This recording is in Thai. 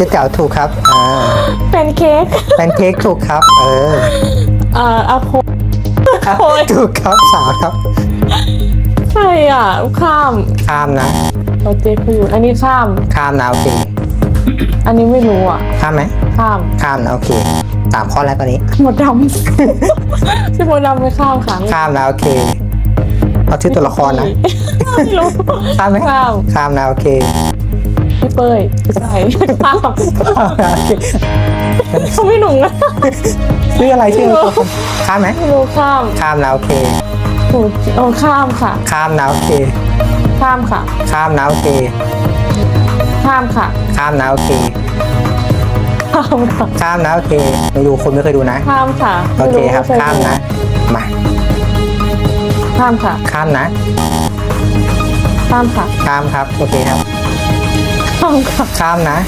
จ๊เจ๋วถูกครับอ่าเป็นเค้กแพนเค้กถูกครับ เออเอ่ออาโพครับโอ้ยถูกครับสาวครับ ใช่อะ ข้ามข้ามนะเราเจคุยูนอันนี้ข้าม ข้ามนะโอเคอันนี้ไม่รู้อะ ข้ามไหมข้าม ข้ามนะโอเคสามข้อแล้วตอนนี้หมดดำชื่อหมดดำไม่ข้ามค่ะไม่ข้ามนะโอเคเอาชื่อตัวละครนะไม่รู้ข้ามไหมข้ามข้ามนะโอเค พี่เป้ยไม่ใช่ข้ามข้ามนะโอเขาไม่หนุ่งนะชื่ออะไรชื่อข้ามไหมไม่รู้ข้ามข้ามนะโอเคถูกโอ้ข้ามค่ะ ข้ามนะโอเคข้ามค่ะ ข้ามนะโอเคข้ามค่ะ ข้ามนะโอเคข้ามค่ะข้ามนะโอเคไม่ดูคนไม่เคยดูนะ ข้ามค่ะโอเคครับข้ามนะมาข้ามค่ะ ข้ามนะ ข้ามค่ะ ข้ามครับ โอเคครับ ข้ามค่ะข้ามนะ